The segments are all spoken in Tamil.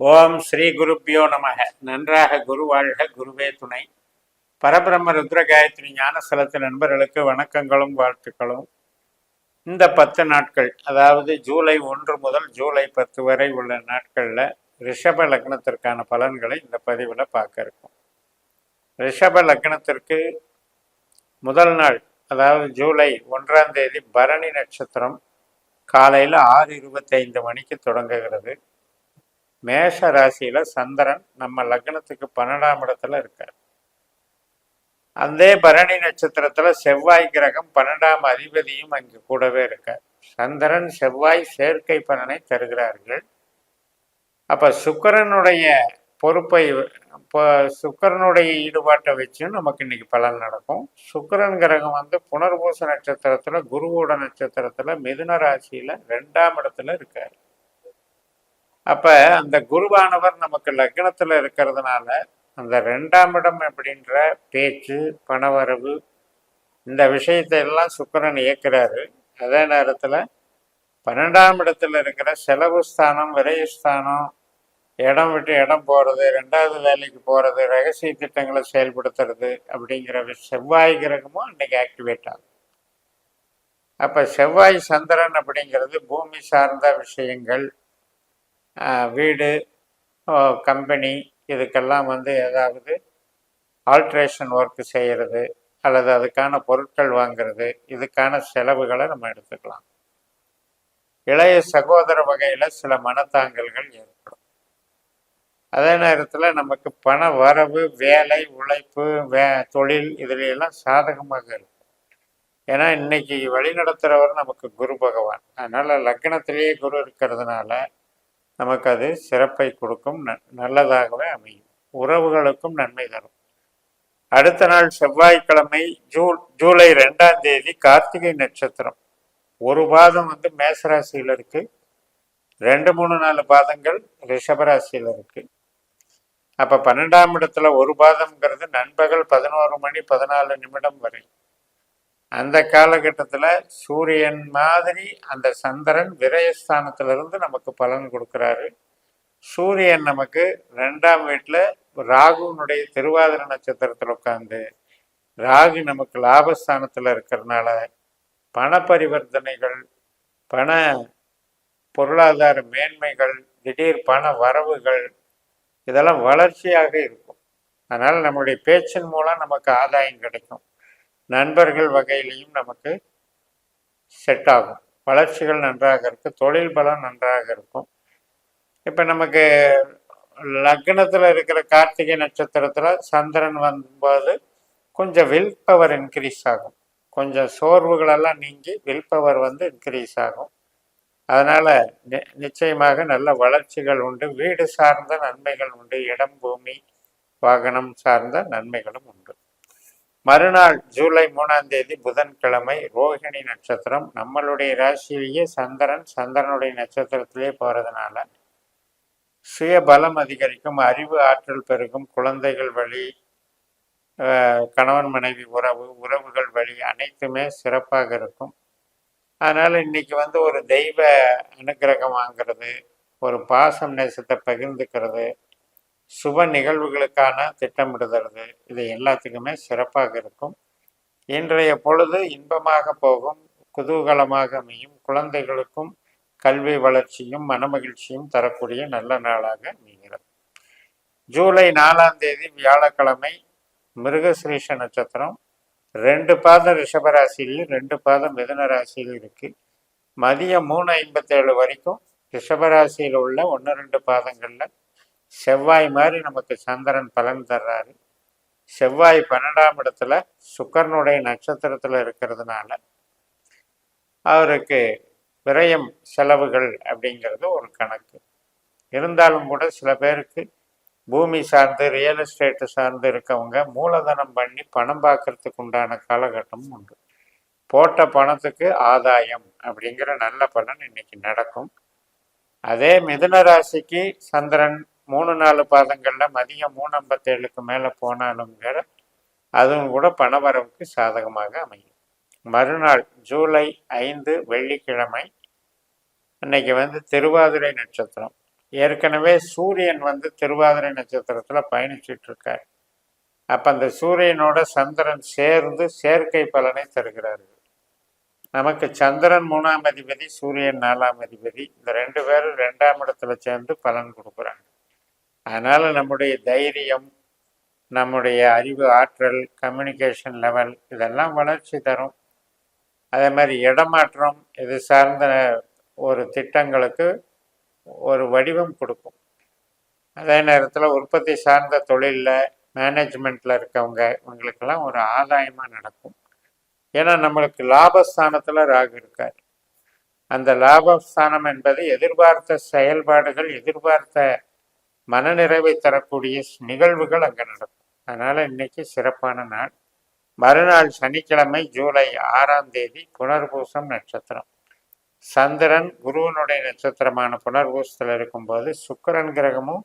ஓம் ஸ்ரீ குருப்பியோ நமக. நன்றாக குரு வாழ்க குருவே துணை. பரபிரம்ம ருத்ர காயத்ரி ஞானஸ்தலத்து நண்பர்களுக்கு வணக்கங்களும் வாழ்த்துக்களும். இந்த பத்து நாட்கள் அதாவது ஜூலை ஒன்று முதல் ஜூலை பத்து வரை உள்ள நாட்களில் ரிஷப லக்னத்திற்கான பலன்களை இந்த பதிவில் பார்க்க இருக்கும். ரிஷப லக்னத்திற்கு முதல் நாள் அதாவது ஜூலை ஒன்றாம் தேதி பரணி நட்சத்திரம் காலையில் ஆறு இருபத்தைந்து மணிக்கு தொடங்குகிறது. மேஷ ராசியில சந்திரன் நம்ம லக்னத்துக்கு பன்னெண்டாம் இடத்துல இருக்கார். அதே பரணி நட்சத்திரத்துல செவ்வாய் கிரகம் பன்னெண்டாம் அதிபதியும் அங்கு கூடவே இருக்கார். சந்திரன் செவ்வாய் சேர்க்கை பலனை தருகிறார்கள். அப்ப சுக்கிரனுடைய பொறுப்பை இப்போ சுக்கிரனுடைய ஈடுபாட்டை வச்சும் நமக்கு இன்னைக்கு பலன் நடக்கும். சுக்கிரன் கிரகம் வந்து புனர்பூச நட்சத்திரத்துல குருவோட நட்சத்திரத்துல மிதுன ராசியில ரெண்டாம் இடத்துல இருக்காரு. அப்ப அந்த குருவானவர் நமக்கு லக்னத்துல இருக்கிறதுனால அந்த ரெண்டாம் இடம் அப்படின்ற பேச்சு பணவரவு இந்த விஷயத்தை எல்லாம் சுக்கரன் இயக்குறாரு. அதே நேரத்துல பன்னெண்டாம் இடத்துல இருக்கிற செலவு ஸ்தானம் விரயஸ்தானம் இடம் விட்டு இடம் போறது ரெண்டாவது வேலைக்கு போறது ரகசிய திட்டங்களை செயல்படுத்துறது அப்படிங்கிற செவ்வாய் கிரகமும் இன்னைக்கு ஆக்டிவேட் ஆகும் அப்ப செவ்வாய் சந்திரன் அப்படிங்கிறது பூமி சார்ந்த விஷயங்கள் வீடு கம்பெனி இதுக்கெல்லாம் வந்து ஏதாவது ஆல்ட்ரேஷன் ஒர்க் செய்கிறது அல்லது அதுக்கான பொருட்கள் வாங்குறது இதுக்கான செலவுகளை நம்ம எடுத்துக்கலாம். இளைய சகோதர வகையில் சில மனத்தாங்கல்கள் ஏற்படும். அதே நேரத்தில் நமக்கு பண வரவு வேலை உழைப்பு வே தொழில் இதுலையெல்லாம் சாதகமாக இருக்கும். ஏன்னா இன்னைக்கு வழி நடத்துகிறவர் நமக்கு குரு பகவான். அதனால் லக்னத்திலேயே குரு இருக்கிறதுனால நமக்கு அது சிறப்பை கொடுக்கும் ந- நல்லதாகவே அமையும். உறவுகளுக்கும் நன்மை தரும். அடுத்த நாள் செவ்வாய்க்கிழமை ஜூ ஜூலை ரெண்டாம் தேதி கார்த்திகை நட்சத்திரம். ஒரு பாதம் வந்து மேசராசியில் இருக்கு. ரெண்டு மூணு நாலு பாதங்கள் ரிஷபராசியில் இருக்கு. அப்போ பன்னெண்டாம் இடத்துல ஒரு பாதம்ங்கிறது நண்பகல் பதினோரு மணி பதினாலு நிமிடம் வரை. அந்த காலகட்டத்தில் சூரியன் மாதிரி அந்த சந்திரன் விரயஸ்தானத்திலிருந்து நமக்கு பலன் கொடுக்குறாரு. சூரியன் நமக்கு ரெண்டாம் வீட்டில் ராகுனுடைய திருவாதிர நட்சத்திரத்தில் உட்காந்து ராகு நமக்கு லாபஸ்தானத்தில் இருக்கிறதுனால பண பரிவர்த்தனைகள் பண பொருளாதார மேன்மைகள் திடீர் பண வரவுகள் இதெல்லாம் வளர்ச்சியாக இருக்கும். அதனால் நம்மளுடைய பேச்சின் மூலம் நமக்கு ஆதாயம் கிடைக்கும். நண்பர்கள் வகையிலையும் நமக்கு செட் ஆகும். வளர்ச்சிகள் நன்றாக இருக்கு தொழில் பலம் நன்றாக இருக்கும். இப்போ நமக்கு லக்னத்தில் இருக்கிற கார்த்திகை நட்சத்திரத்தில் சந்திரன் வரும்போது கொஞ்சம் வில் பவர் இன்க்ரீஸ் ஆகும். கொஞ்சம் சோர்வுகளெல்லாம் நீங்கி வில் பவர் வந்து இன்க்ரீஸ் ஆகும். அதனால் நி- நிச்சயமாக நல்ல வளர்ச்சிகள் உண்டு. வீடு சார்ந்த நன்மைகள் உண்டு. இடம் பூமி வாகனம் சார்ந்த நன்மைகளும் உண்டு. மறுநாள் ஜூலை மூணாம் தேதி புதன்கிழமை ரோஹிணி நட்சத்திரம். நம்மளுடைய ராசியிலேயே சந்திரன் சந்திரனுடைய நட்சத்திரத்திலே போகிறதுனால சுய பலம் அதிகரிக்கும் அறிவு ஆற்றல் பெருகும் குழந்தைகள் வழி கணவன் மனைவி உறவு உறவுகள் வழி அனைத்துமே சிறப்பாக இருக்கும். அதனால் இன்றைக்கி வந்து ஒரு தெய்வ அனுக்கிரகம் வாங்குறது ஒரு பாசம் நேசத்தை பகிர்ந்துக்கிறது சுப நிகழ்வுகளுக்கான திட்டமிடுதல் இது எல்லாத்துக்குமே சிறப்பாக இருக்கும். இன்றைய பொழுது இன்பமாக போகும் குதூகலமாக அமையும் குழந்தைகளுக்கும் கல்வி வளர்ச்சியும் மனமகிழ்ச்சியும் தரக்கூடிய நல்ல நாளாக அமைகிறது. ஜூலை நாலாம் தேதி வியாழக்கிழமை மிருகசிரீஷ நட்சத்திரம். ரெண்டு பாதம் ரிஷபராசிலையும் ரெண்டு பாதம் மிதன ராசியில் இருக்கு. மதியம் மூணு ஐம்பத்தேழு வரைக்கும் ரிஷபராசியில் உள்ள ஒன்று ரெண்டு பாதங்களில் செவ்வாய் மாதிரி நமக்கு சந்திரன் பலன் தர்றாரு. செவ்வாய் பன்னெண்டாம் இடத்துல சுக்கரனுடைய நட்சத்திரத்தில் இருக்கிறதுனால அவருக்கு விரயம் செலவுகள் அப்படிங்கிறது ஒரு கணக்கு. இருந்தாலும் கூட சில பேருக்கு பூமி சார்ந்து ரியல் எஸ்டேட்டு சார்ந்து இருக்கவங்க மூலதனம் பண்ணி பணம் பார்க்கறதுக்கு உண்டான காலகட்டமும் உண்டு. போட்ட பணத்துக்கு ஆதாயம் அப்படிங்கிற நல்ல பலன் இன்னைக்கு நடக்கும். அதே மிதுன ராசிக்கு சந்திரன் மூணு நாலு பாதங்கள்ல மதியம் மூணு ஐம்பத்தேழுக்கு மேலே போனாலுங்கிற அதுவும் கூட பணவரவுக்கு சாதகமாக அமையும். மறுநாள் ஜூலை ஐந்து வெள்ளிக்கிழமை அன்னைக்கு வந்து திருவாதிரை நட்சத்திரம். ஏற்கனவே சூரியன் வந்து திருவாதிரை நட்சத்திரத்துல பயணிச்சிட்டு இருக்கார் அப்போ அந்த சூரியனோட சந்திரன் சேர்ந்து சேர்க்கை பலனை தருகிறார்கள். நமக்கு சந்திரன் மூணாம் அதிபதி சூரியன் நாலாம் அதிபதி இந்த ரெண்டு பேரும் ரெண்டாம் இடத்துல சேர்ந்து பலன் கொடுக்குறாங்க. அதனால் நம்முடைய தைரியம் நம்முடைய அறிவு ஆற்றல் கம்யூனிகேஷன் லெவல் இதெல்லாம் வளர்ச்சி தரும். அதே மாதிரி இடமாற்றம் இது சார்ந்த ஒரு திட்டங்களுக்கு ஒரு வடிவம் கொடுக்கும். அதே நேரத்தில் உற்பத்தி சார்ந்த தொழிலில் மேனேஜ்மெண்ட்டில் இருக்கவங்க இவங்களுக்கெல்லாம் ஒரு ஆதாயமாக நடக்கும். ஏன்னா நம்மளுக்கு லாபஸ்தானத்தில் ராகு இருக்கார். அந்த லாபஸ்தானம் என்பது எதிர்பார்த்த செயல்பாடுகள் எதிர்பார்த்த மனநிறைவை தரக்கூடிய நிகழ்வுகள் அங்கே நடக்கும். அதனால் இன்னைக்கு சிறப்பான நாள். மறுநாள் சனிக்கிழமை ஜூலை ஆறாம் தேதி புனர்பூசம் நட்சத்திரம். சந்திரன் குருவனுடைய நட்சத்திரமான புனர்பூசத்தில் இருக்கும்போது சுக்கரன் கிரகமும்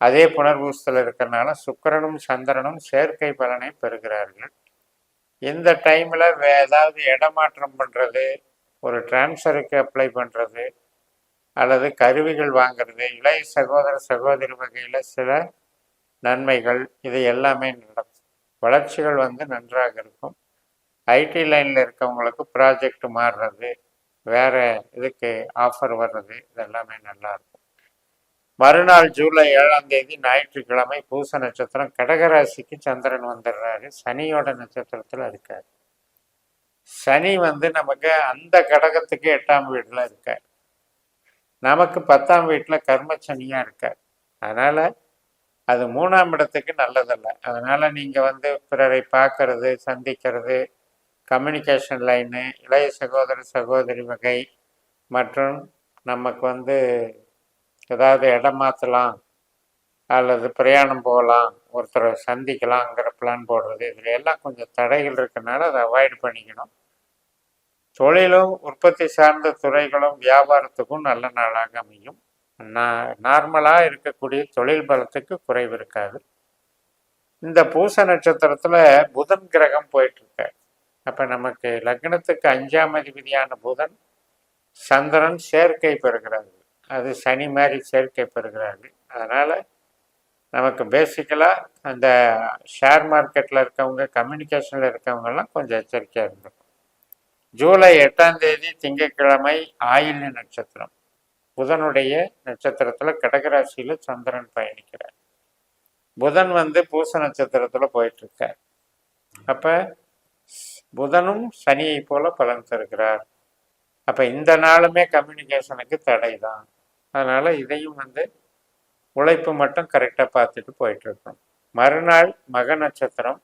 அதே புனர்பூசத்தில் இருக்கிறனால சுக்கரனும் சந்திரனும் சேர்க்கை பலனை பெறுகிறார்கள். இந்த டைமில் ஏதாவது இடமாற்றம் பண்ணுறது ஒரு டிரான்ஸ்ஃபருக்கு அப்ளை பண்ணுறது அல்லது கருவிகள் வாங்கிறது இளைய சகோதர சகோதரி வகையில் சில நன்மைகள் இது எல்லாமே நடக்கும். வளர்ச்சிகள் வந்து நன்றாக இருக்கும். ஐடி லைனில் இருக்கவங்களுக்கு ப்ராஜெக்ட் மாறுறது வேறு இதுக்கு ஆஃபர் வர்றது இதெல்லாமே நல்லாயிருக்கும் மறுநாள் ஜூலை ஏழாம் தேதி ஞாயிற்றுக்கிழமை பூச நட்சத்திரம் கடகராசிக்கு சந்திரன் வந்துடுறாரு சனியோட நட்சத்திரத்தில் இருக்கார். சனி வந்து நமக்கு அந்த கடகத்துக்கு எட்டாம் வீட்டில் இருக்கார். நமக்கு பத்தாம் வீட்டில் கர்மச்சனியாக இருக்கார். அதனால் அது மூணாம் இடத்துக்கு நல்லதல்ல. அதனால் நீங்கள் வந்து பிறரை பார்க்கறது சந்திக்கிறது கம்யூனிகேஷன் லைனு இளைய சகோதர சகோதரி வகை மற்றும் நமக்கு வந்து ஏதாவது இடம் மாற்றலாம் அல்லது பிரயாணம் போகலாம் ஒருத்தரை சந்திக்கலாங்கிற பிளான் போடுறது. இதில் எல்லாம் கொஞ்சம் தடைகள் இருக்கனால அதை அவாய்ட் பண்ணிக்கணும். தொழிலும் உற்பத்தி சார்ந்த துறைகளும் வியாபாரத்துக்கும் நல்ல நாளாக அமையும். நார்மலாக இருக்கக்கூடிய தொழில் பலத்துக்கு குறைவு இருக்காது. இந்த பூச நட்சத்திரத்தில் புதன் கிரகம் போயிட்டுருக்க அப்போ நமக்கு லக்னத்துக்கு அஞ்சாம் அதிபதியான புதன் சந்திரன் சேர்க்கை பெறுகிறார்கள். அது சனி மாதிரி சேர்க்கை பெறுகிறார்கள். அதனால் நமக்கு பேசிக்கலாக அந்த ஷேர் மார்க்கெட்டில் இருக்கவங்க கம்யூனிகேஷனில் இருக்கவங்கெல்லாம் கொஞ்சம் எச்சரிக்கையாக இருந்திருக்கும் ஜூலை எட்டாம் தேதி திங்கட்கிழமை ஆயில்ய நட்சத்திரம். புதனுடைய நட்சத்திரத்தில் கடகராசியில் சந்திரன் பயணிக்கிறார். புதன் வந்து பூச நட்சத்திரத்தில் போயிட்டுருக்கார். அப்போ புதனும் சனியை போல பலன் தருகிறார். அப்போ இந்த நாளுமே கம்யூனிகேஷனுக்கு தடை தான் அதனால் இதையும் வந்து உழைப்பு மட்டும் கரெக்டாக பார்த்துட்டு போயிட்டுருக்கணும். மறுநாள் மக நட்சத்திரம்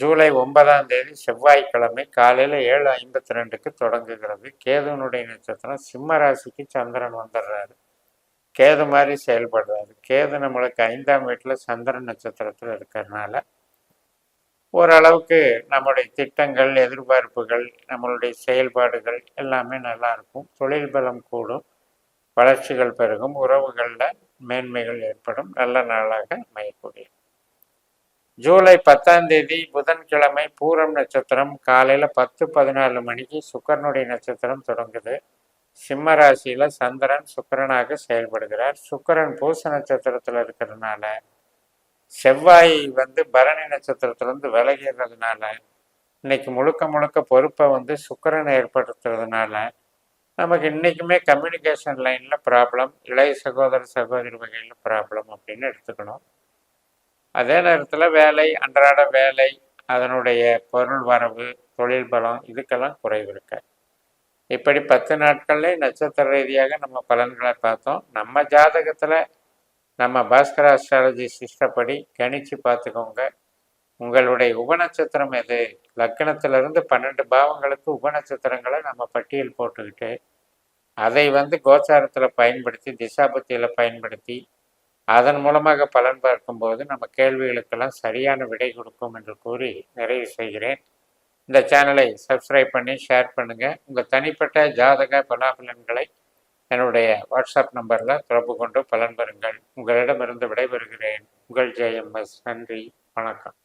ஜூலை ஒன்பதாம் தேதி செவ்வாய்க்கிழமை காலையில் ஏழு ஐம்பத்தி ரெண்டுக்கு தொடங்குகிறது. கேதுனுடைய நட்சத்திரம் சிம்ம ராசிக்கு சந்திரன் வந்துடுறாரு. கேது மாதிரி செயல்படுறாரு. கேது நம்மளுக்கு ஐந்தாம் வீட்டில் சந்திரன் நட்சத்திரத்தில் இருக்கிறதுனால ஓரளவுக்கு நம்முடைய திட்டங்கள் எதிர்பார்ப்புகள் நம்மளுடைய செயல்பாடுகள் எல்லாமே நல்லா இருக்கும். தொழில் பலம் கூடும். வளர்ச்சிகள் பெருகும். உறவுகளில் மேன்மைகள் ஏற்படும். நல்ல நாளாக அமையக்கூடியது ஜூலை பத்தாம் தேதி புதன்கிழமை பூரம் நட்சத்திரம் காலையில் பத்து பதினாலு மணிக்கு சுக்கரனுடைய நட்சத்திரம் தொடங்குது. சிம்ம ராசியில் சந்திரன் சுக்கரனாக செயல்படுகிறார். சுக்கரன் பூச நட்சத்திரத்தில் இருக்கிறதுனால செவ்வாய் வந்து பரணி நட்சத்திரத்திலேருந்து விலகிறதுனால இன்னைக்கு முழுக்க முழுக்க பொறுப்பை வந்து சுக்கரன் ஏற்படுத்துறதுனால நமக்கு இன்றைக்குமே கம்யூனிகேஷன் லைனில் ப்ராப்ளம் இளைய சகோதர சகோதரி வகையில் ப்ராப்ளம் அப்படின்னு எடுத்துக்கணும். அதே நேரத்தில் வேலை அன்றாட வேலை அதனுடைய பொருள் வரவு தொழில் பலம் இதுக்கெல்லாம் குறைவு இருக்கு. இப்படி பத்து நாட்கள்லேயே நட்சத்திர ரீதியாக நம்ம பலன்களை பார்த்தோம். நம்ம ஜாதகத்தில் நம்ம பாஸ்கர அஸ்ட்ராலஜி சிஸ்டப்படி கணிச்சு பார்த்துக்கோங்க. உங்களுடைய உபநட்சத்திரம் எது? லக்னத்திலிருந்து பன்னெண்டு பாவங்களுக்கு உபநட்சத்திரங்களை நம்ம பட்டியல் போட்டுக்கிட்டு அதை வந்து கோச்சாரத்தில் பயன்படுத்தி திசாபத்தியில் பயன்படுத்தி அதன் மூலமாக பலன் பார்க்கும்போது நம்ம கேள்விகளுக்கெல்லாம் சரியான விடை கொடுக்கும் என்று கூறி நிறைவு செய்கிறேன். இந்த சேனலை சப்ஸ்கிரைப் பண்ணி ஷேர் பண்ணுங்கள் உங்கள் தனிப்பட்ட ஜாதக பலாபலன்களை என்னுடைய வாட்ஸ்அப் நம்பரில் தொடர்பு கொண்டு பலன் பெறுங்கள். உங்களிடமிருந்து விடைபெறுகிறேன். உங்கள் ஜெயம்எஸ். நன்றி. வணக்கம்.